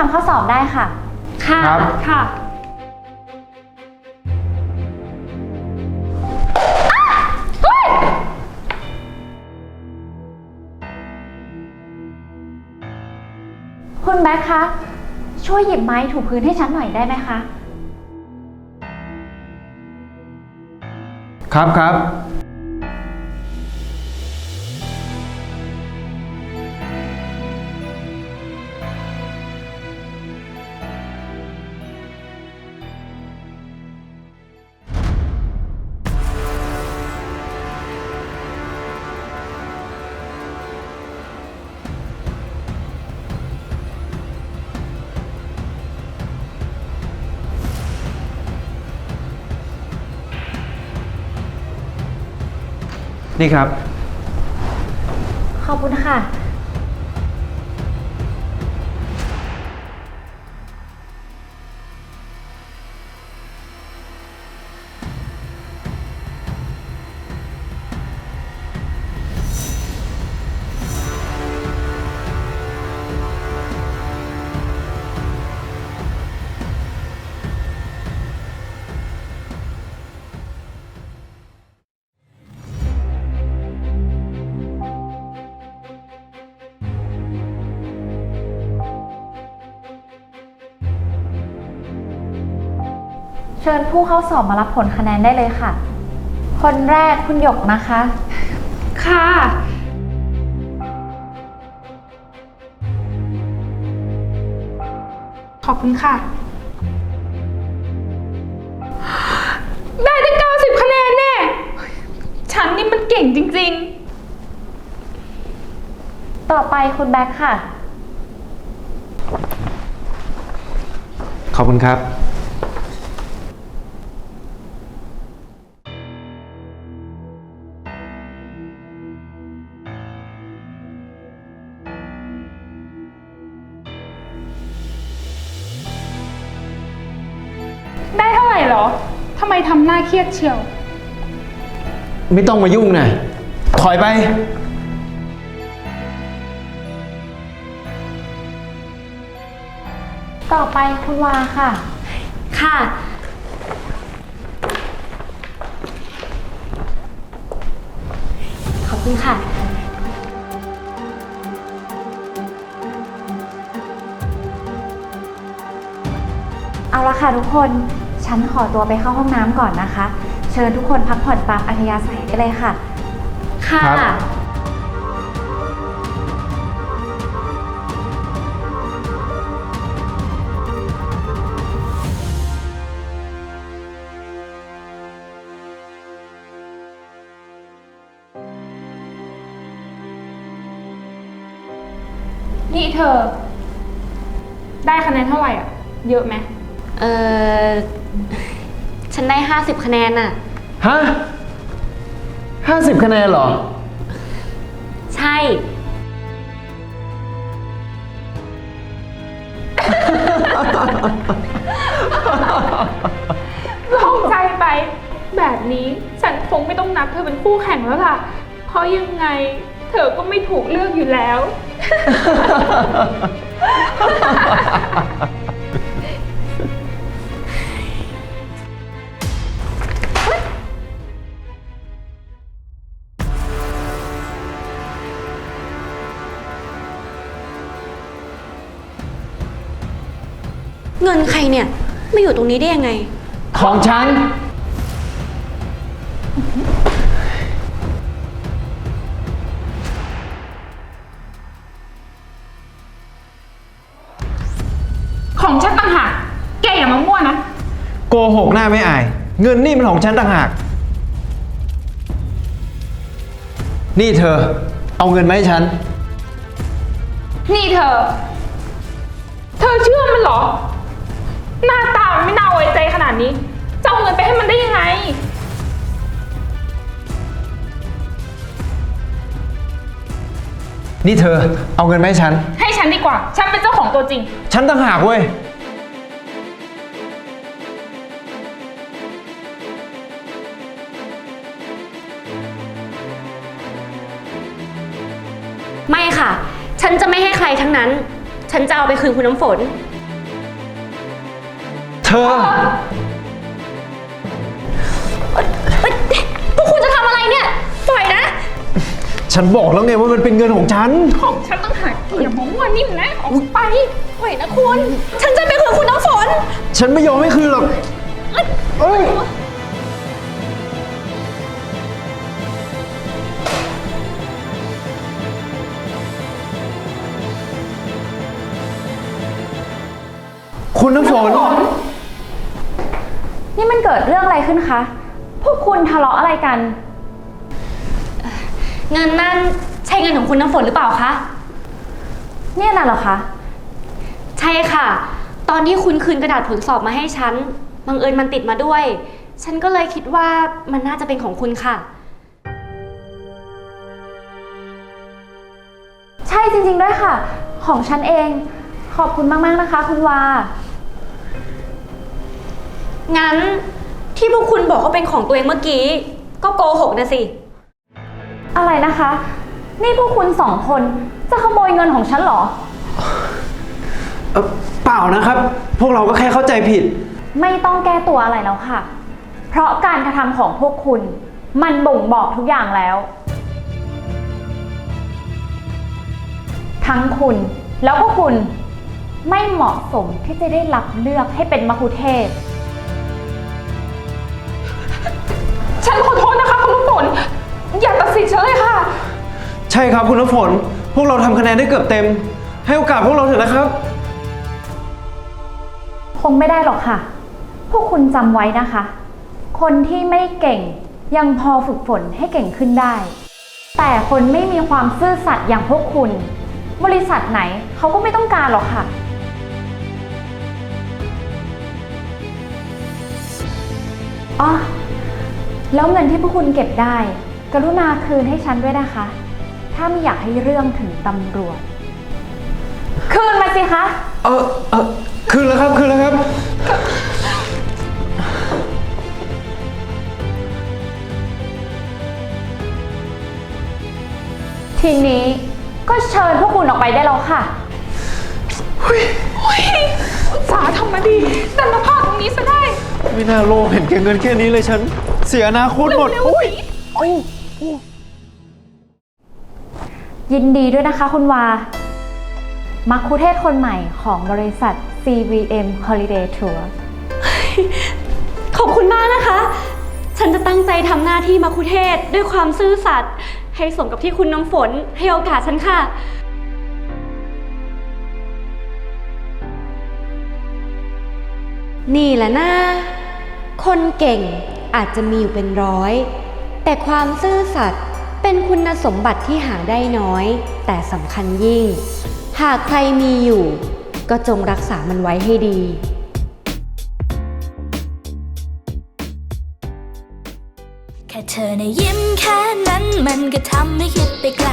เริ่มทำข้อสอบได้ค่ะ ค่ะครับ ค่ะ คุณแบ็คคะ ช่วยหยิบไม้ถูพื้นให้ฉันหน่อยได้ไหมคะ ครับครับ นี่ครับ ขอบคุณค่ะ เชิญผู้เข้าสอบมารับผลคะแนนได้เลยค่ะ คนแรกคุณหยกนะคะ ค่ะ ขอบคุณค่ะ ได้ตั้ง90 คะแนนแน่ ฉันนี่มันเก่งจริง ต่อไปคุณแบ็คค่ะ ขอบคุณครับ ทำไมทำหน้าเครียดเชียว ไม่ต้องมายุ่งนะถอยไป ต่อไปคุณวาค่ะ ค่ะ ขอบคุณค่ะ เอาละค่ะทุกคน ฉันขอตัวไปเข้าห้องน้ำก่อนนะคะ เชิญทุกคนพักผ่อนตามอัธยาศัยได้เลยค่ะ ค่ะ ครับ นี่เธอ ได้คะแนนเท่าไหร่อะ เยอะไหม เออ ฉันได้ 50 คะแนนน่ะ ฮะห้าสิบคะแนนเหรอ ใช่โล่งใจไป แบบนี้ฉันคงไม่ต้องนับเธอเป็นคู่แข่งแล้วล่ะ เพราะยังไงเธอก็ไม่ถูกเลือกอยู่แล้ว เงินใครเนี่ยไม่อยู่ตรงนี้ได้ยังไง ของฉัน ของฉันต่างหาก แกอย่ามามั่วนะ โกหกหน้าไม่อาย เงินนี่มันของฉันต่างหาก นี่เธอ เอาเงินมาให้ฉัน นี่เธอ เธอเชื่อมันเหรอ หน้าตามันไม่น่าไว้ใจขนาดนี้จะเอาเงินไปให้มันได้ยังไง นี่เธอเอาเงินมาให้ฉัน ให้ฉันดีกว่า ฉันเป็นเจ้าของตัวจริง ฉันต่างหากเว้ย ไม่ค่ะ ฉันจะไม่ให้ใครทั้งนั้น ฉันจะเอาไปคืนคุณน้ำฝน เธอพวกคุณจะทำอะไรเนี่ย ปล่อยนะ ฉันบอกแล้วไงว่ามันเป็นเงินของฉัน ของฉันต้องหากอย่ามาว่านิ่มนะออกไป ปล่อยนะคุณ ฉันจะไปคืนคุณน้ำฝน ฉันไม่ยอมให้คืนหรอกเอ้ยคุณน้ำฝนนี่มันเกิดเรื่องอะไรขึ้นคะ พวกคุณทะเลาะอะไรกัน เงินนั่นใช่เงินของคุณน้ำฝนหรือเปล่าคะ เนี่ยน่ะเหรอคะ ใช่ค่ะ ตอนที่คุณคืนกระดาษผลสอบมาให้ฉัน บังเอิญมันติดมาด้วย ฉันก็เลยคิดว่ามันน่าจะเป็นของคุณค่ะ ใช่จริงๆด้วยค่ะ ของฉันเอง ขอบคุณมากๆนะคะ คุณวา งั้นที่พวกคุณบอกว่าเป็นของตัวเองเมื่อกี้ ก็โกหกนะสิ อะไรนะคะ นี่พวกคุณสองคนจะขโมยเงินของฉันเหรอ เอ่อเปล่านะครับ พวกเราก็แค่เข้าใจผิด ไม่ต้องแก้ตัวอะไรแล้วค่ะ เพราะการกระทำของพวกคุณ มันบ่งบอกทุกอย่างแล้ว ทั้งคุณแล้วก็คุณไม่เหมาะสมที่จะได้รับเลือกให้เป็นมคุเทศก์ ช่ครับคุณน้ำฝน พวกเราทำคะแนนได้เกือบเต็ม ให้โอกาสพวกเราเถอะนะครับ คงไม่ได้หรอกค่ะ พวกคุณจำไว้นะคะ คนที่ไม่เก่งยังพอฝึกฝนให้เก่งขึ้นได้ แต่คนไม่มีความซื่อสัตย์อย่างพวกคุณ บริษัทไหนเขาก็ไม่ต้องการหรอกค่ะ อ๋อ แล้วเงินที่พวกคุณเก็บได้ กรุณาคืนให้ฉันด้วยนะคะ ถ้าไม่อยากให้เรื่องถึงตำรวจ คืนมาสิคะ เออเออคืนแล้วครับคืนแล้วครับ ทีนี้ก็เชิญพวกคุณออกไปได้แล้วค่ะ สาทำมาดีดันมาพลาดตรงนี้ซะได้ ไม่น่าโลภเห็นแก่เงินแค่นี้เลยฉัน เสียอนาคตหมด เร็วๆสิยิ ยินดีด้วยนะคะคุณวา มักคุเทศคนใหม่ของบริษัท CVM Holiday Tour ขอบคุณมากนะคะ ฉันจะตั้งใจทำหน้าที่มาคุเทศด้วยความซื่อสัตย์ให้สมกับที่คุณน้ำฝนให้โอกาสฉันค่ะ นี่แหละนะ คนเก่งอาจจะมีอยู่เป็นร้อย แต่ความซื่อสัตย์ เป็นคุณสมบัติที่หาได้น้อย แต่สำคัญยิ่ง หากใครมีอยู่ ก็จงรักษามันไว้ให้ดี แค่เธอในะยิ้มแค่นั้นมันก็ทำให้คิดไปไกล